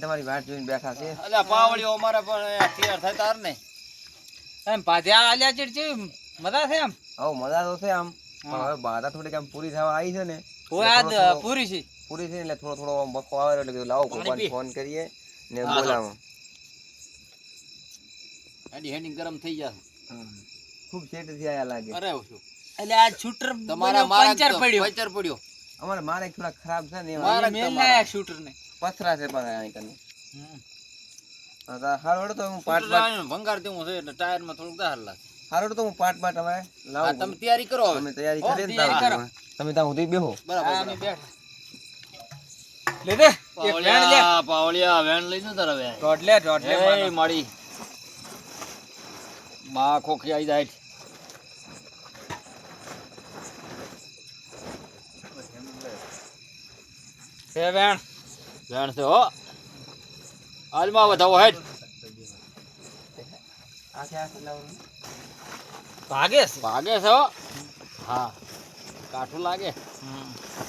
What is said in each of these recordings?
તમારી વાટ જોઈને બેઠા છે. અલ્યા અમારે પણ તૈયાર થાય તાર ને. એમ પાછા આલ્યા મજા છે એમ? હવ મજા તો છે આમ. હવે બાધા થોડીક આમ પૂરી થવા આવી છે ને. પૂરી છે. પૂરી થઈ એટલે થોડો થોડો બખો આવે એટલે કીધું લાવો ભગવાન ફોન કરીએ ને બોલાવો. હેડી હેડી ગરમ થઈ જશે ખૂબ શેટથી આયા લાગે. અરે એટલે આ શૂટર તમારા પંચર પડ્યો. પંચર પડ્યો. અમારે મારે થોડા ખરાબ છે ને મારે જ મેલ તમારા. શૂટર ને પથરા છે પાછા અહીં કને. હા, તો હું પાટ પાટ ભંગાર છે એટલે ટાયરમાં થોડુંક દાર લાગે. હારું તો હું પાટ પાટ હવે હા, તમે તૈયારી કરો હવે. તમે તૈયારી કરી ને તમે ત્યાં સુધી બેહો. બરાબર. અમે બેઠા. લે દે. વેણ લે. પાવળિયા પાવળિયા વેણ લઈને તારે હવે દોઢ લે દોઢ એ માડી. માં ખોખી આવી જાય. છે વેણ. વેણ છે હો. હાલમાં વધાવો હેડ. ભાગે છે. ભાગે છે હો. હા. કાઠું લાગે.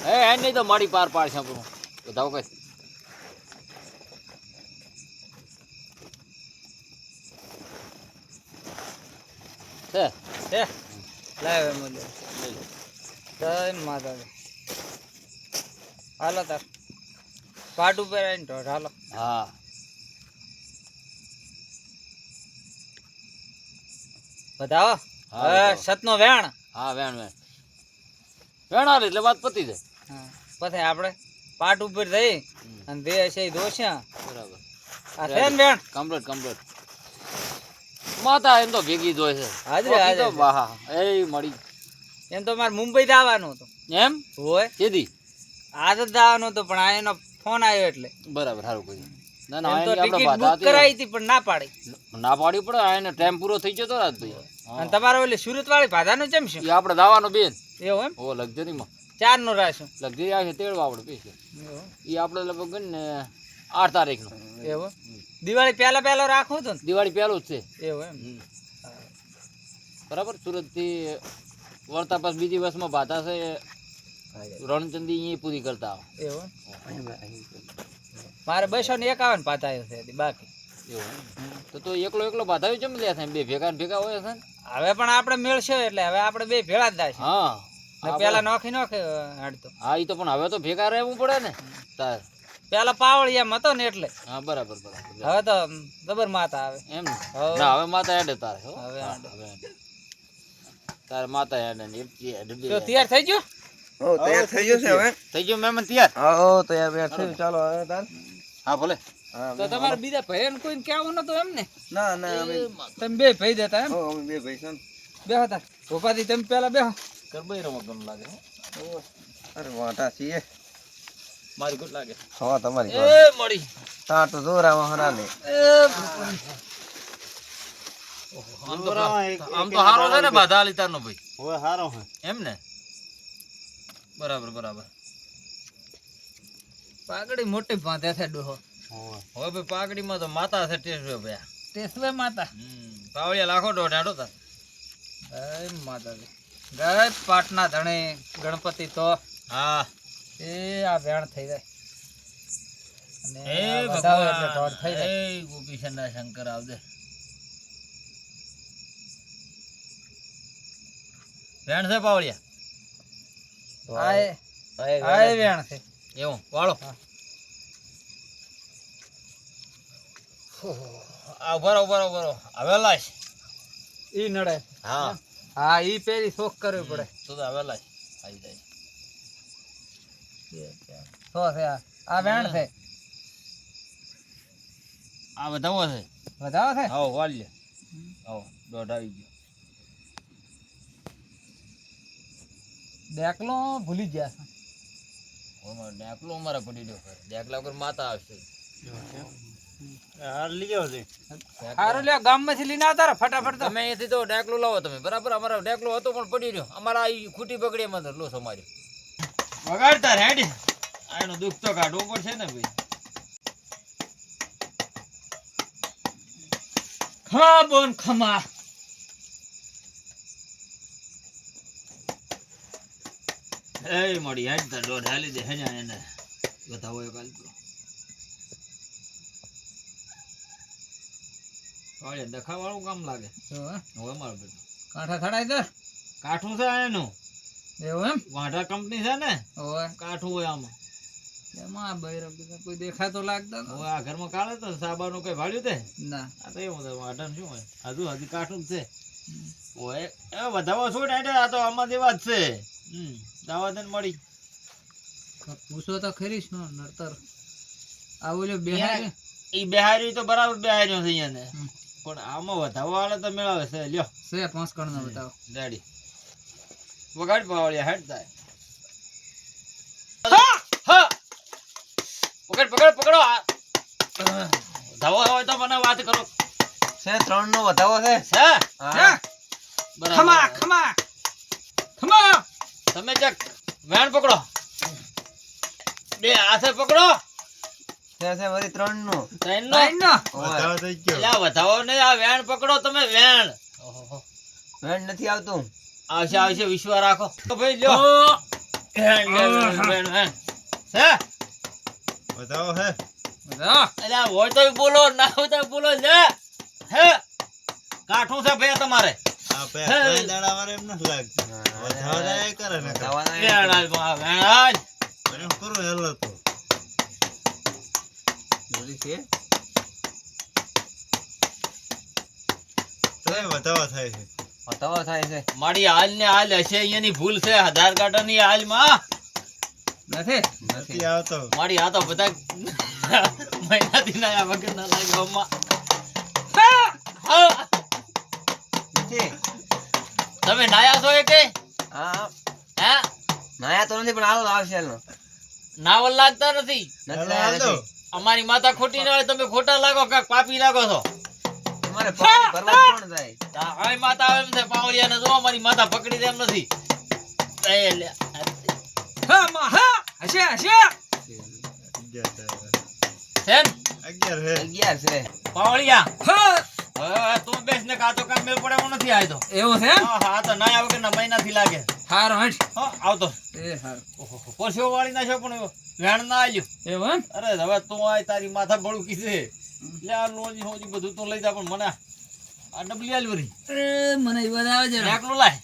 એ હેડ નહીં તો મારી પાર પાડ છે આપણું. વધાવો કઈ છે છે લાવ એમ લે લઈ લો. જય માતા. હાલો તાર પાટ ઉપર આવીને દોઢ હાલો હા બતાવો હા, બતાવો. સતનો વેણ. હા વેણ વેણ. વેણ એટલે વાત પતી જાય. હા. પછી આપણે? પાટ ઉપર થઈ અને દે છે દોસ્યા. બરાબર. આ છે ને વેણ કમ્પ્લીટ કમ્પ્લીટ માતા એમ તો ભેગી જોઈ છે. હાજરે, હાજરે. વાહ એ મળી. એમ તો મારે મુંબઈ આવવાનું હતું. એમ? હોય. સીધી આજ જ આવવાનું હતું પણ આ એનો ફોન આવ્યો એટલે. બરાબર સારું કહ્યું ના ના તો ટિકિટ બુક કરાવી હતી પણ ના પાડી. ના પાડી પડે આ એને ટાઈમ પૂરો થઈ જતો રાત ભાઈ. અને તમારે ઓલી સુરત વાળી ભાધાનો કેમ છે એ આપણે દાવાનો બેન. એવું એમ? ઓ લક્ઝરીમાં. ચાર નો રાખ્યું લક્ઝરી આવે તેડવા આપણે પૈસે એ આપણે લગભગ ને આઠ તારીખનું. એવો દિવાળી પહેલા પહેલા રાખવું હતું દિવાળી પહેલું જ છે. એવો એમ. બરાબર બરાબર? સુરતથી વળતા પાસ બીજી વર્ષમાં ભાતા છે. રણચંદી અહીંયા પૂરી કરતા આવે. એવો મારે બસો ને એકાવન પાતાયો છે બાકી. તો તો એકલો એકલો બાધાયો ચમ લે થાય? બે ભેગા ભેગા હોય છે ને? હવે પણ આપણે મેળશે એટલે હવે આપણે બે ભેળા જ થાય હા. પેલા નોખી નોખે હાડતો હા એ તો પણ હવે તો ભેગા રહેવું પડે ને. તાર. પેલા પાવળિયામાં હતો ને એટલે. હા બરાબર બરાબર. હવે તો જબર માતા આવે. એમ ને? હવે- માતા હેડે તારે હવે. તારે માતા હેડે ને બે તો તૈયાર થઈ ગયો? હો તૈયાર થઈ જશે હવે. થઈ ગયો મેમન તૈયાર? હા તૈયાર બેઠ થઈ ચાલો હવે તાર. હા ભલે. તો તમારે બીજા ભાઈ ને કોઈ કેવું નતું એમ ને? ના ના અમે તમે બે ભાઈ દેતા એમ? બે ભાઈ છે બે હતા ભોપાથી તમે પેલા બેહો. કરબાઈ રમો ગમ લાગે અરે વાટા છીએ. મારી ગુટ લાગે. હા તમારી એ મળી. તાર તો જોરા હરા લે આમ તો હારો છે ને બાધા લીતારનો ભાઈ. હવે હારો હે એમ ને? બરાબર બરાબર. પાગડી મોટી ભાંધે છે ડોહો. હવે હવે ભાઈ પાકડીમાં તો માતા છે ટેસવે ભાઈ ટેસવે માતા. હમ પાવળિયા લાખો દોઢ તા તાર. જય માતાજી પાટના ધણી ગણપતિ તો હા. એ આ વેણ થઈ જાય. અને વધાવે એટલે ઢોર થઈ જાય. એ ગોપીશંકર શંકર આવજે. વેણ છે પાવળિયા? આય આય વેણ છે. એવું? વાળો. હા. આ ઊભા રહો ઊભા રહો હવે લાશ ઈ નડે. હા. હા ઈ પેલી શોખ કરવી પડે. તો તો હવે લાશ આવી જાય. તો છે આ? આ વેણ છે. આ વધાવો છે. વધાવો છે? આવો વાળ લે. દોઢ આવી ગયો. ડેકલો ભૂલી ગયા છે. ડેકલો અમારે પડી ગયો. છે ડેકલા વગર માતા આવશે. હાર લ્યો ગામમાંથી લઈને આવતા રહો ફટાફટ તો. તો ડેકલો લાવો તમે. બરાબર અમારો ડેકલો હતો પણ પડી રહ્યો. અમારા આ ખૂટી બગડી એમાં લો દુઃખ તો કાઢવું પડશે ને ભાઈ. બોન ખમા. એ મળી હેડ તાર દોઢ હાલી દે હેજા એને. બતાવો એક તો. કાળિયા દખાવાળું કામ લાગે. હવે મારું બધું કાંઠા ખડાય તો કાઠું છે એનું એવું એમ? વાંઢા કંપની છે ને હવે કાઠું હોય આમાં. એમાં બૈરો બીજો કોઈ દેખાતો લાગતો ન- હવે આ ઘરમાં કાઢે તો સાબાનું કઈ ભાડ્યું તે? ના. આ તો એવું છે વાંઢાનું શું હોય? હજુ હજી કાઠું જ છે. ઓએ એ વધાવો છોડ ને આ તો આમાં જેવા જ છે. હમ દાવા દે મળી. પૂછો તો ખરી શું નડતર. આવું ઓલો બિહારી ઈ બિહારી તો બરાબર બિહારીઓ છે અહીંયા. પણ આમાં વધાવો વાળા તો મેળવે છે. લ્યો. છે પાંચ કણ નો બતાવો દાડી વગાડ પાવળિયા હેડ થાય પકડ પકડ પકડો. આ. ધાવો હોય તો મને વાત કરો. છે ત્રણ નો વધાવો છે? ખમા ખમા. ખમા! તમે જક વેણ પકડો. બે હાથે પકડો. ત્રણ નો ત્રણ નો નો વધાવો ને આ વેણ પકડો તમે વેણ. વેણ નથી આવતું. આવશે આવશે વિશ્વાસ રાખો. તો ભાઈ લ્યો. વેણ, વેણ, વેણ, વેણ. છે? બતાવો અલ્યા હોય તો બોલો ના હોય તો બોલો લે. હે? કાઠું છે ભાઈ તમારે. વધાવાના વેણ આલ. છે. વધાવો થાય છે. મારી હાલ ને હાલ હશે અહીંયાની ભૂલ છે આધાર કાર્ડની હાલમાં નથી નથી મારી આ તો બધા મહિનાથી ના વગર ના લાગે અમ્મા તમે નાયા છો એ હા. હા? હે નાયા તો નથી પણ હાલો આવશે હાલો. નાવલ લાગતા નથી. નથી અમારી માતા ખોટી ના હોય તમે ખોટા લાગો કાક પાપી લાગો છો. તમારે પાણી ભરવા કોણ જાય? હા હવે માતા આવે એમ છે પાવડિયાને જો અમારી માતા પકડી દે એમ નથી. એ લે, હા માં હા હશે હશે. છે? અગિયાર છે. પાવડિયા હા. તું બેસ ને કાતો કામ મેળ પડે એવું નથી આવ્યો એવું છે હા હા તો ના મહિનાથી લાગે. હારો હટ હા આવતો. એ હારો. ઓહો, પરસેવો વાળી નાખ્યો પણ વેણ ના આવ્યું એવું એમ? અરે હવે તું આય તારી માથા બળું કીધે લે આ લોજી હોજી બધું તું લઈ જા પણ મને આ ડબલી આલ વરી. એ મને એ આવે છે. ને. લાય.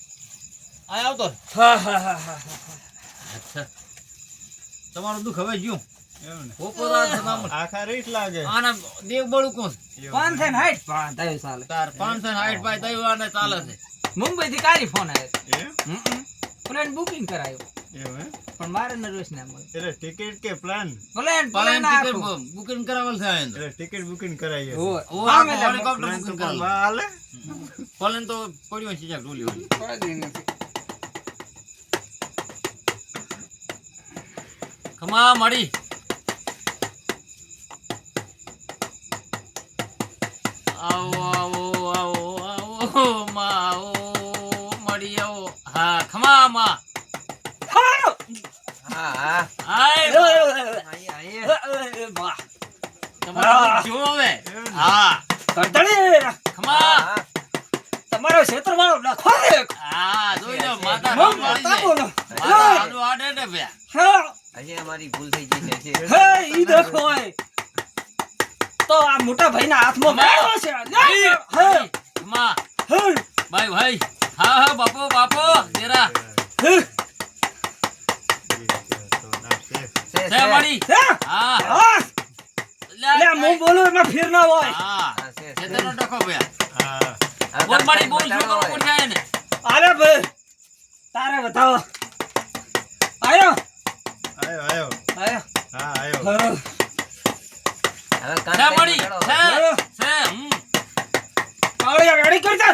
આ આવતો. હા હા હા હા અચ્છા. તમારું દુઃખ હવે છે. મુંબઈ થી કારી ફોન આવ્યો. બુકિંગ કરાયું. પણ મારે નર્વસ ના મળે. ટિકિટ કે plan plan plane ticket booking કરાવલ છે આયન એટલે ટિકિટ બુકિંગ કરાઈએ ઓ, ઓ હેલિકોપ્ટર બુકિંગ. બા હાલે? પ્લાન તો પડ્યો છે જ્યાં ડોલી વાળી. ખમા મળી આવો આવો આવો આવો માં આવો મળી આવો. હા ખમા માં હા હા આય આઈએ, આઈએ. તમારે ક્ષેત્ર વાળો લખો રે હા. જોઈ લો માતા માતા. બોલો. આડું આડે ને બે હા. આજે અમારી ભૂલ થઈ ગઈ છે હજી. હે ઈ દેખો તો આ મોટા ભાઈના હાથમાં માર્યો છે. હે. ખમા. હે. ભાઈ ભાઈ. હા હા બાપો બાપો તેરા. હે. છે. મળી હે? હા. લે હું બોલું એમાં ફેર ના હોય. હા. ખેતરનો ડખો ભયા. હા. બોલ મળી બોલ શું બતાવો. કરવું હોય. પડશે અરે ભાઈ. તારે બતાવો. આયો. આયો આયો. આયો. હા આયો. હવે છે મળી છે છે. હમ. પાવડિયા રેડી કરી દે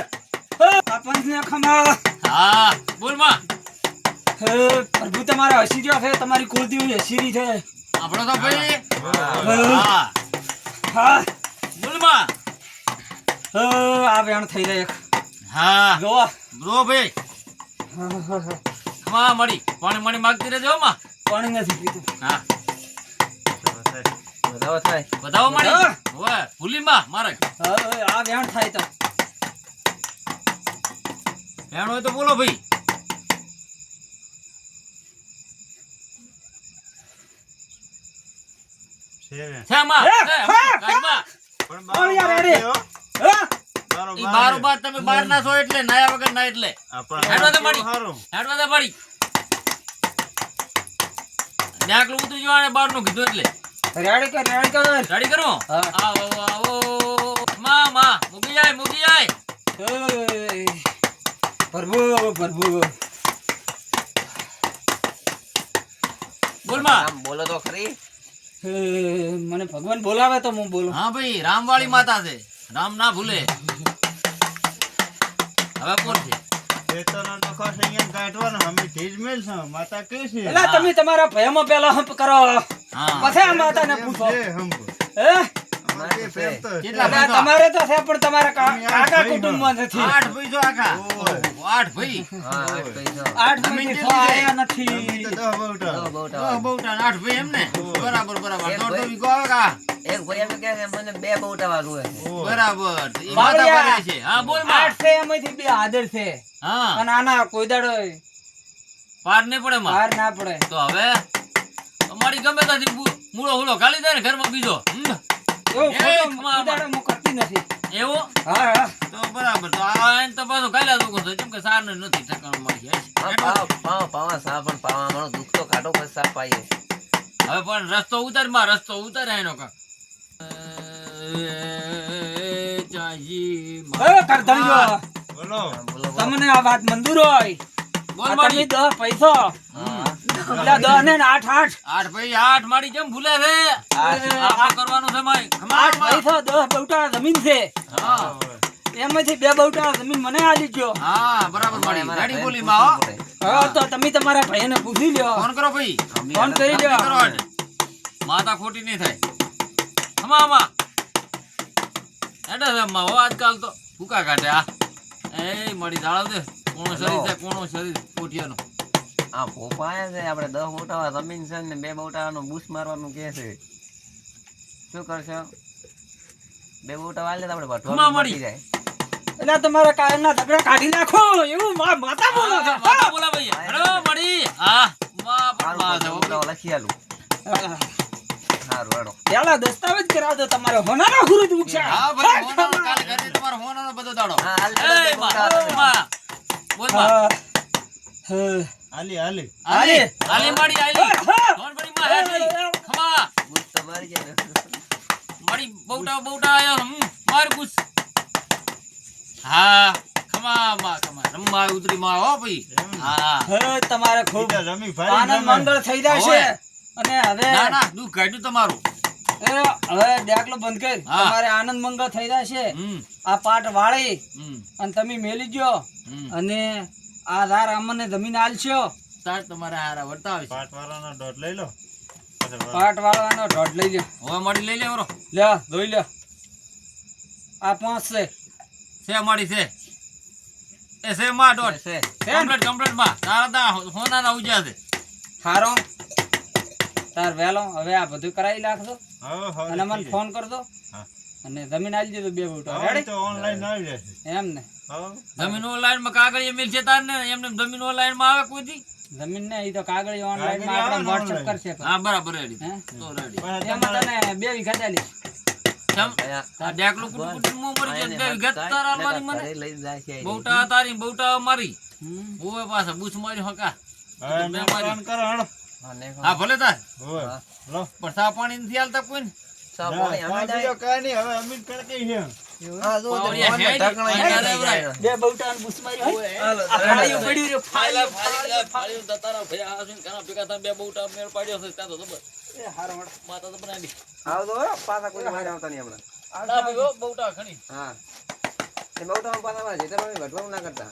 હે. આ ખમા. હા બોલમાં. પ્રભુ તમારા હસી ગયો છે તમારી કુળદેવી હસીરી છે. આપણો તો ભાઈ. હા. હા બોલમાં. બોલ આ વેણ થઈ જાય હા. જો બ્રો ભાઈ. હા, હા, હા. મળી. પાણી મળી માગતી રહેજો માં. પાણી નથી પીતું. હા. વધાવો થાય. બતાવો મારી ઓય ભૂલીમાં મારે. હવે આ વેણ થાય તો. વેણ હોય તો બોલો ભાઈ છે ને. છે માં એ, એ, હા, કાચમાં. પણ પણ યાર, બારોબાર તમે બાર ના છો એટલે નાયા વગર ના એટલે. આ તો કેવું હેડવા દે પડી ડાકલું ઉતરી જવાને બારનું કીધું એટલે. રેડી કર રેડી કર. રેડી કરો? આવો આવો માં માં. મૂકી જાય મૂકી જાય. પ્રભુ પ્રભુ. બોલમાં. બોલો તો ખરી. મને ભગવાન બોલાવે તો હું બોલું. હા ભાઈ રામવાળી માતા છે. રામ ના ભૂલે. હવે કોણ છે? તમે તમારા ભયમાં પેલા હંપ કરો. હા. પછી આ માતાને પૂછો. હમ હે? અમારે તો તમારે તો છે પણ તમારા કાકા. કુટુંબમાં નથી આઠ ભાઈ જો આખા. આઠ ભાઈ. હા આઠ ભાઈ છ. આયા નથી. તો આઠ ભાઈ એમ ને બરાબર બરાબર. ભાઈ. તો વીઘો આવે કા? એક ભાઈ એમ કે છે મને બે બહુટા વાગુ છે. બરાબર. એ માતા પર છે. હા બોલ આઠ છે એમાંથી બે આદર છે. હા. અને આના કોઈ દાડો પાર નહીં પડે પાર ના પડે. તો હવે? તમારી ગમે ત્યાંથી મૂળો હુળો ખાલી થાય ને ઘરમાં બીજો. હમ. એવું એ ખોટું ખમા કોઈ દાડો હું કરતી નથી. એવું? હા હા. તો બરાબર. તો આ એને તો પાછું ખાઈ લોકો છે. કેમ કે સાર ને નથી ઠેકાણું મળી જાય પાવા પાવા પાવા સા પણ પાવા મારો દુઃખ તો કાઢો પછી સા પાઈએ. હવે પણ રસ્તો ઉતારમાં રસ્તો ઉતાર એનો ચાજી બોલો. બોલો તમને આ વાત મંજૂર હોય. બોલ મારી પૈસો. દસ ને આઠ આઠ. આઠ ભાઈ આઠ મારી કેમ ભૂલે છે. કરવાનું છે માય ખમા આઠ દસ બહુટા જમીન છે. હા. એમાંથી બે બહુટા જમીન મને આલી ગયો હા બરાબર મારી. બોલી માં હો. હવે તો તમે તમારા ભાઈને પૂછી લ્યો. ફોન કરો ભાઈ. ફોન કરી લ્યો. માતા ખોટી નહીં થાય. હમા હમા હેડે હમા હો આજકાલ તો. ભૂકા કાઢે આ. એ મળી જાળવ દે. કોણો શરીર છે કોણો શરીર પોઠિયાનો. આ ભોપા આયા છે આપણે દસ બોટાવા જમીન છે ને બે બોટાવાનું બૂસ મારવાનું કે છે. શું કરશો? બે બોટા વાલે આપણે ખમા મળી. જાય. એટલે તમારા કાયમના ઝઘડા કાઢી નાખો. એવું મા- માતા બોલો છો. માતા બોલા ભાઈ. હેડો મળી. હા માં પણ માં છે, લખી આલું. પેલા દસ્તાવેજ કરાવજો તમારો હોનારો ગુરુ જ હા ભાઈ કાલે ઘરે તમારો હોનારો બધો દાડો. હા. બોલમાં. હાલી હાલી. આલી, આલી. આલી માડી, આલી. હા. ધોન પડી માં હેઠ ખમા. બૂસ તો કે. મારી બહુટા બહુટા આયા હમ, માર ગુસ. હા ખમા માં ખમા. રમવા ઉતરી માં હો ભઈ. હા. હે તમારે ખૂબ રમી ભાઈ આનંદ મંગળ થઈ જશે અને હવે ના ના દુઃખ કાઢ્યું તમારું. એ હવે ડાકલો બંધ કર. હા. તમારે આનંદ મંગળ થઈ જશે હમ. આ પાટ વાળી હમ. અને તમે મેલી ગયો. અને આ અમને જમીન આલશો. તાર તમારે હારા વર્તા પાટ વાળાનો ડોટ લઈ લો. પાટ વાળવાનો ડોટ લઈ લે. હવે મળી લઈ લે બરો લે જોઈ લે. આ પાંચ છે. છે મળી છે. એ છે માં ડોટ છે. કમ્પ્લીટ કમ્પ્લીટમાં. તારા દા હોનાના ઉજા છે. હારો. તાર વેલો હવે આ બધું કરાવી નાખજો. અને મને ફોન કરજો. હા. અને જમીન આવી જતો બે બૂટો જાય. હવે રેડી તો ઓનલાઈન આવી જશે. એમ ને જમીન ઓનલાઈનમાં કાગળ મિલશે તાર ને એમને જમીન ઓનલાઈનમાં આવે કોઈ જમીન ને તો કાગળ ઓનલાઈનમાં આપણે online. કરશે હા બરાબર રેડી હે? તો રેડી એમાં તને બે વીઘા ચાલી તારા થાય, મારી મને ઘરે લઈ જાય છે. અહીં. બહુટા તારી બહુટા મારી હમ. પાછા બૂચ મારી હકા. હા, ભલે તાર. હા. પણ સા પાણી નથી હાલતા કોઈ બહુ પાછા ભટવાનું ના કરતા.